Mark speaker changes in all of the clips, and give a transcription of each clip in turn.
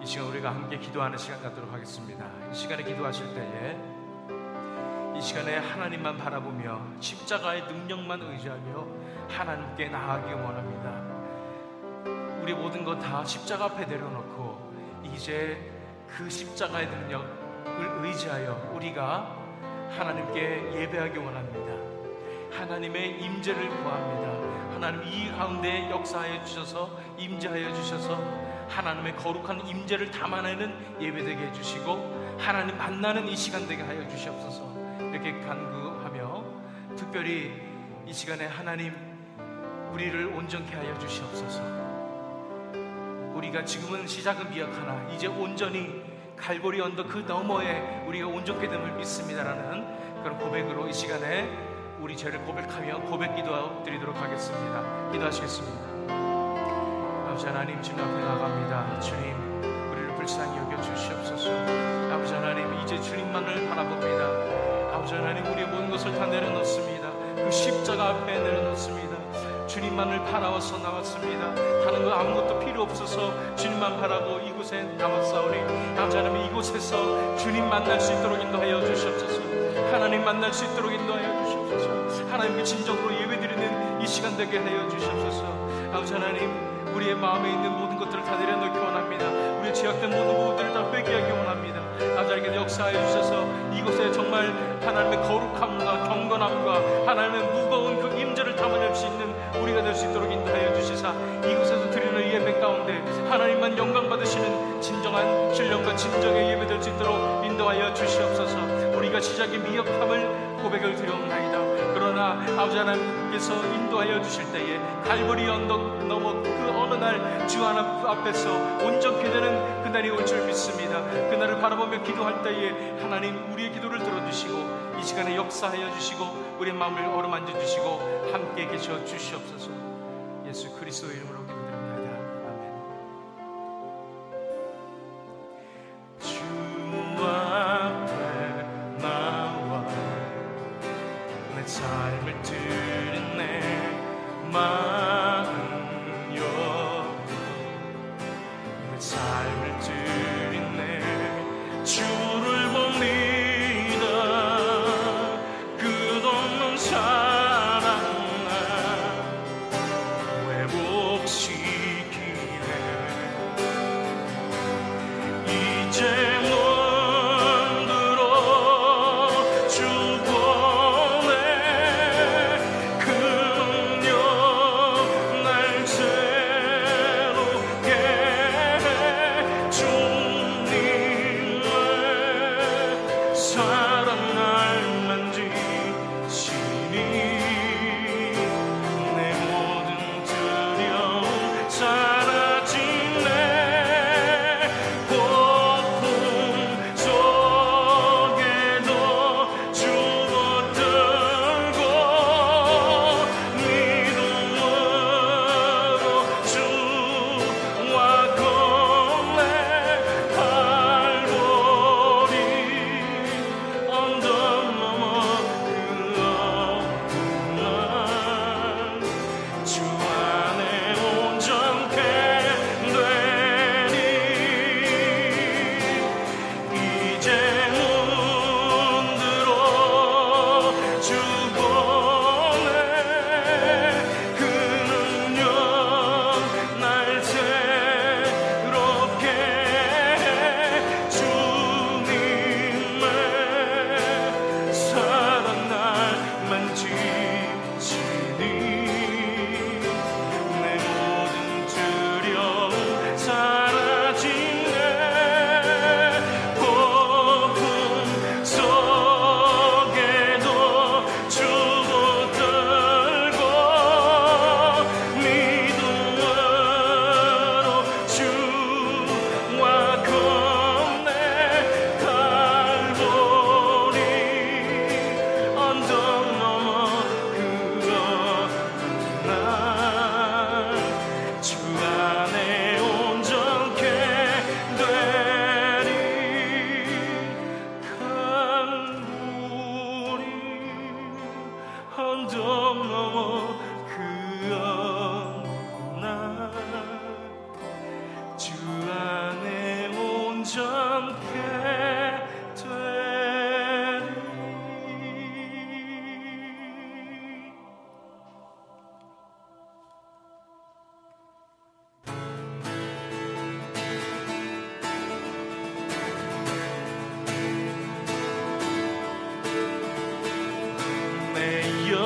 Speaker 1: 이 시간 우리가 함께 기도하는 시간 갖도록 하겠습니다. 이 시간에 기도하실 때에 이 시간에 하나님만 바라보며 십자가의 능력만 의지하며 하나님께 나아가기 원합니다. 우리 모든 것 다 십자가 앞에 내려놓고 이제 그 십자가의 능력을 의지하여 우리가 하나님께 예배하기 원합니다. 하나님의 임재를 구합니다. 하나님 이 가운데 역사하여 주셔서 임재하여 주셔서 하나님의 거룩한 임재를 담아내는 예배되게 해주시고 하나님 만나는 이 시간 되게 하여 주시옵소서. 이렇게 간구하며 특별히 이 시간에 하나님 우리를 온전케 하여 주시옵소서. 우리가 지금은 시작은 미약하나 이제 온전히 갈보리 언덕 그 너머에 우리가 온전케 됨을 믿습니다라는 그런 고백으로 이 시간에 우리 죄를 고백하며 고백 기도 드리도록 하겠습니다. 기도하시겠습니다. 아버지 하나님 주님 앞에 나갑니다. 주님 우리를 불쌍히 여겨 주시옵소서. 아버지 하나님 이제 주님만을 바라봅니다. 아버지 하나님 우리의 모든 것을 다 내려놓습니다. 그 십자가 앞에 내려놓습니다. 주님만을 바라워서 나왔습니다. 다른 거 아무것도 필요 없어서 주님만 바라고 이곳에 남았사오니 아버지 하나님 이곳에서 주님 만날 수 있도록 인도하여 주시옵소서. 하나님 만날 수 있도록 인도하여. 하나님께 진정으로 예배드리는 이 시간 되게 하여 주시옵소서. 아버지 하나님 우리의 마음에 있는 모든 것들을 다 내려놓기 원합니다. 우리의 죄악된 모든 부분들을 다 회개하기 원합니다. 아버지께 역사하여 주셔서 이곳에 정말 하나님의 거룩함과 경건함과 하나님의 무거운 그 임재를 담아낼 수 있는 우리가 될 수 있도록 인도하여 주시사 이곳에서 드리는 예배 가운데 하나님만 영광 받으시는 진정한 신령과 진정의 예배 될 수 있도록 인도하여 주시옵소서 우리가 시작의 미역함을 고백을 드려옵나이다 그러나. 아버지 하나님께서 인도하여 주실 때에 갈보리 언덕 넘어 그 어느 날 주 하나 앞에서 온전케 되는 그날이 올 줄 믿습니다. 그날을 바라보며 기도할 때에 하나님 우리의 기도를 들어주시고 이 시간에 역사하여 주시고 우리의 마음을 어루만져 주시고 함께 계셔 주시옵소서. 예수 그리스도 이름으로 함정 넘어 그 앞.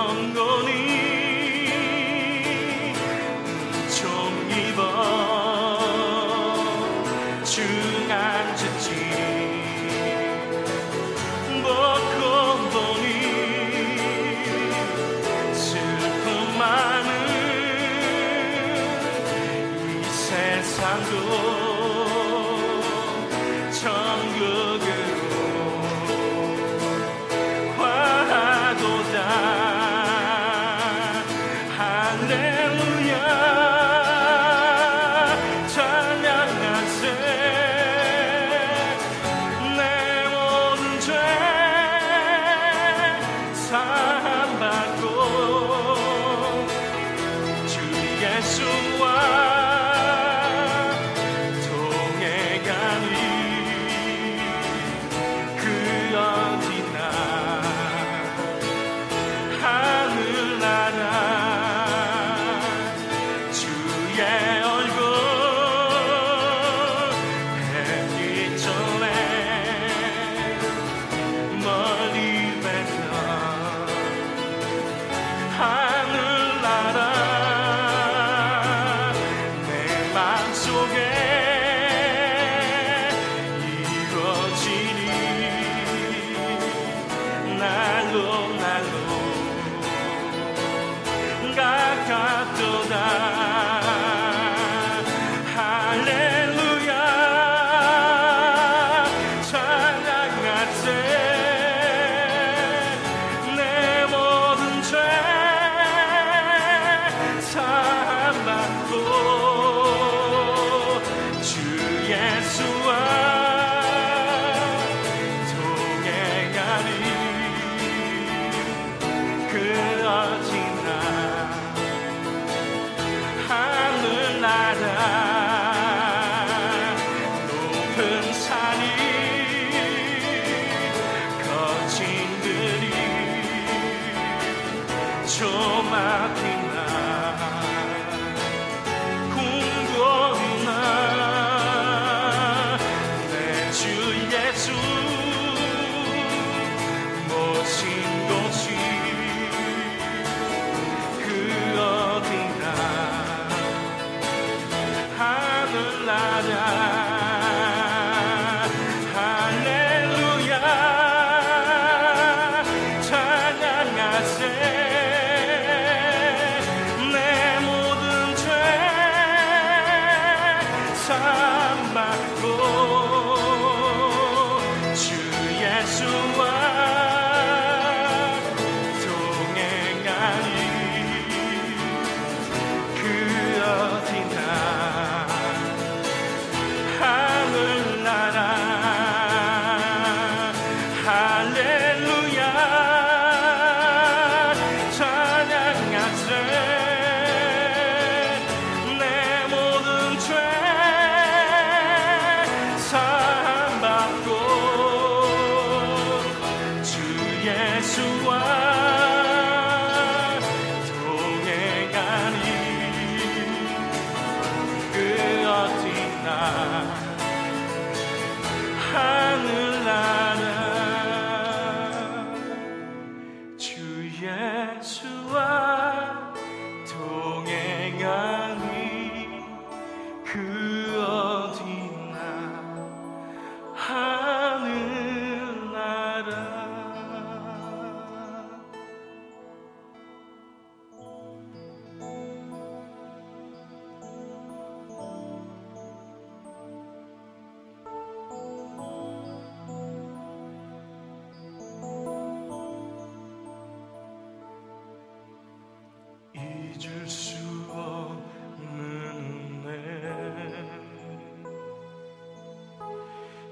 Speaker 1: 자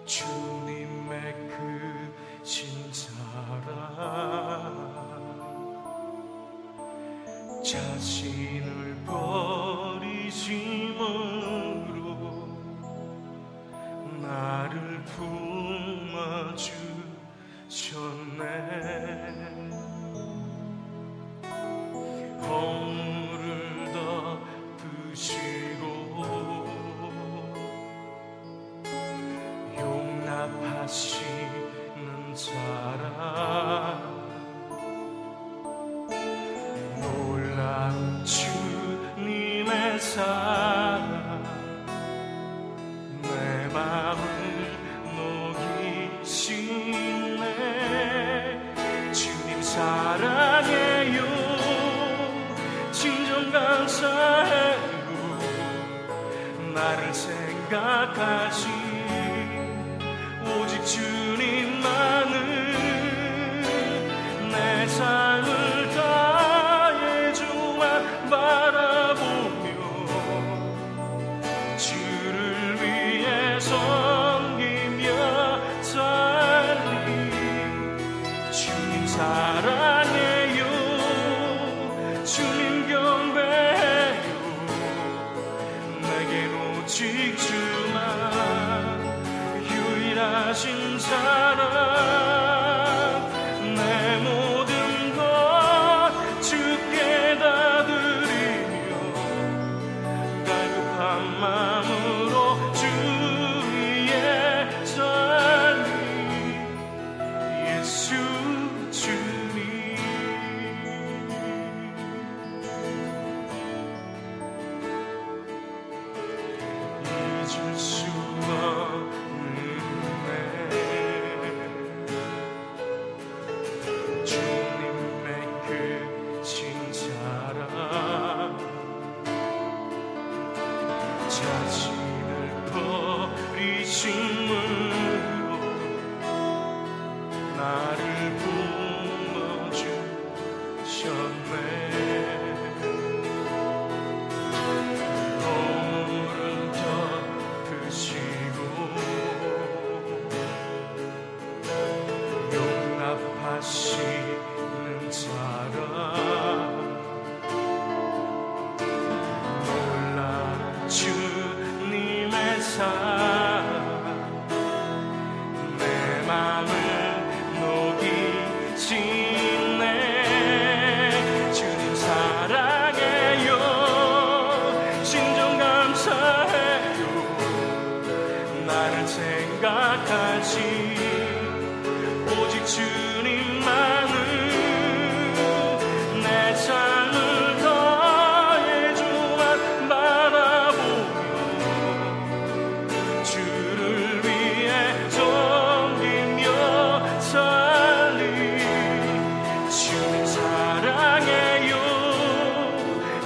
Speaker 1: 신 나를 생각하시 오직 주님 내겐 오직 주만 유일하신 사랑.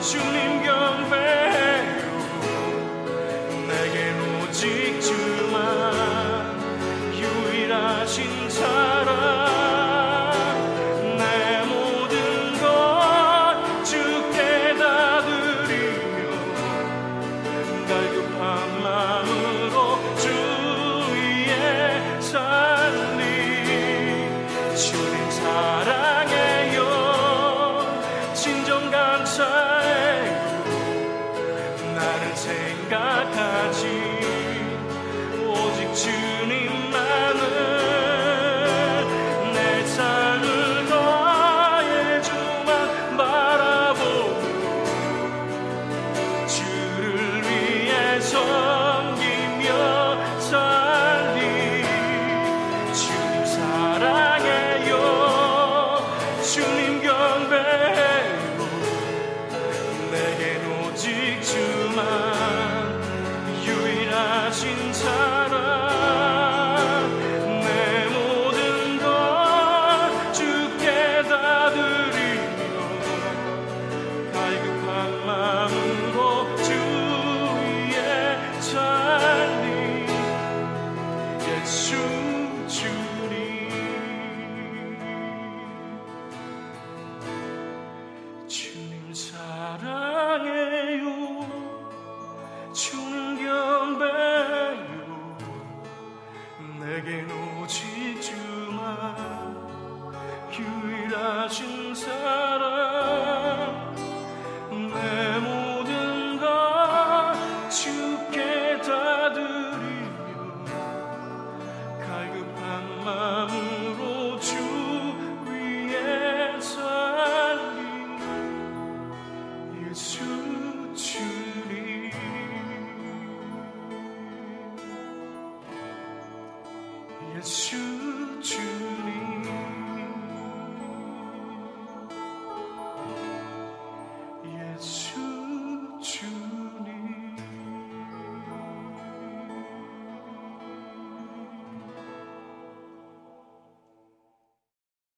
Speaker 1: you 진정 감사해. 나를
Speaker 2: 생각하지. 오직 주